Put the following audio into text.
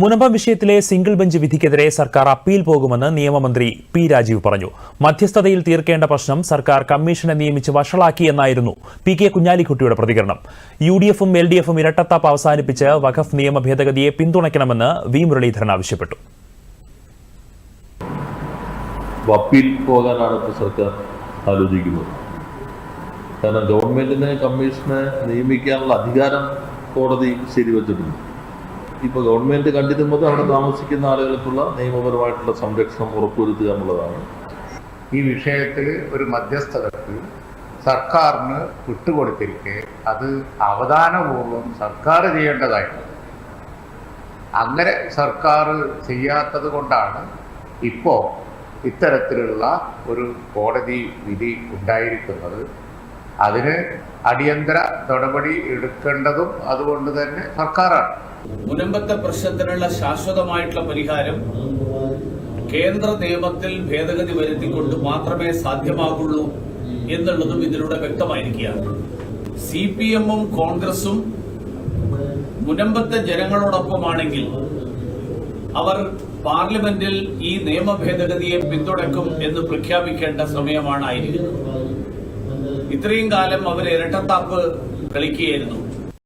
മുനമ്പം വിഷയത്തിലെ single bench വിധിക്കെതിരെ സർക്കാർ അപ്പീൽ പോകുമെന്ന് നിയമമന്ത്രി പി രാജീവ് പറഞ്ഞു. മധ്യസ്ഥതയിൽ തീർക്കേണ്ട പ്രശ്നം സർക്കാർ കമ്മീഷനെ നിയമിച്ച് വഷളാക്കിയെന്നായിരുന്നു പി കെ കുഞ്ഞാലിക്കുട്ടിയുടെ പ്രതികരണം. യു ഡി എഫും എൽ ഡി എഫും ഇരട്ടത്താപ്പ് അവസാനിപ്പിച്ച് വഖഫ് നിയമ ഭേദഗതിയെ പിന്തുണയ്ക്കണമെന്ന് വി മുരളീധരൻ ആവശ്യപ്പെട്ടു. അപ്പീൽ പോകാനാണ് ഇപ്പോൾ സർക്കാർ ആലോചിക്കുന്നത്. കാരണം ഗവൺമെന്റിനെ കമ്മീഷനെ നിയമിക്കാനുള്ള അധികാരം കോടതി ശരിവച്ചിട്ടുണ്ട്. ഇപ്പോൾ ഗവൺമെന്റ് കണ്ടിരുന്നത് അവിടെ താമസിക്കുന്ന ആളുകൾക്കുള്ള നിയമപരമായിട്ടുള്ള സംരക്ഷണം ഉറപ്പുവരുത്തുക എന്നുള്ളതാണ്. ഈ വിഷയത്തിൽ ഒരു മധ്യസ്ഥതക്ക് സർക്കാരിന് വിട്ടുകൊടുത്തിരിക്കെ അത് അവധാനപൂർവം സർക്കാർ ചെയ്യേണ്ടതായിട്ടുണ്ട് അങ്ങനെ സർക്കാർ ചെയ്യാത്തത് കൊണ്ടാണ് ഇപ്പോൾ ഇത്തരത്തിലുള്ള ഒരു കോടതി വിധി ഉണ്ടായിരിക്കുന്നത്. അതിന് അടിയന്തര നടപടി എടുക്കേണ്ടതും അതുകൊണ്ട് തന്നെ സർക്കാരാണ്. മുനമ്പത്തെ പ്രശ്നത്തിനുള്ള ശാശ്വതമായിട്ടുള്ള പരിഹാരം കേന്ദ്ര നിയമത്തിൽ ഭേദഗതി വരുത്തിക്കൊണ്ട് മാത്രമേ സാധ്യമാകുള്ളൂ എന്നുള്ളതും ഇതിലൂടെ വ്യക്തമായിരിക്കുകയാണ്. സി പി എമ്മും കോൺഗ്രസും മുനമ്പത്തെ ജനങ്ങളോടൊപ്പമാണെങ്കിൽ അവർ പാർലമെന്റിൽ ഈ നിയമ ഭേദഗതിയെ പിന്തുണക്കും എന്ന് പ്രഖ്യാപിക്കേണ്ട സമയമാണ് ആയിരിക്കുന്നത്. ഇത്രയും കാലം അവർ ഇരട്ടത്താപ്പ് കളിക്കുകയായിരുന്നു.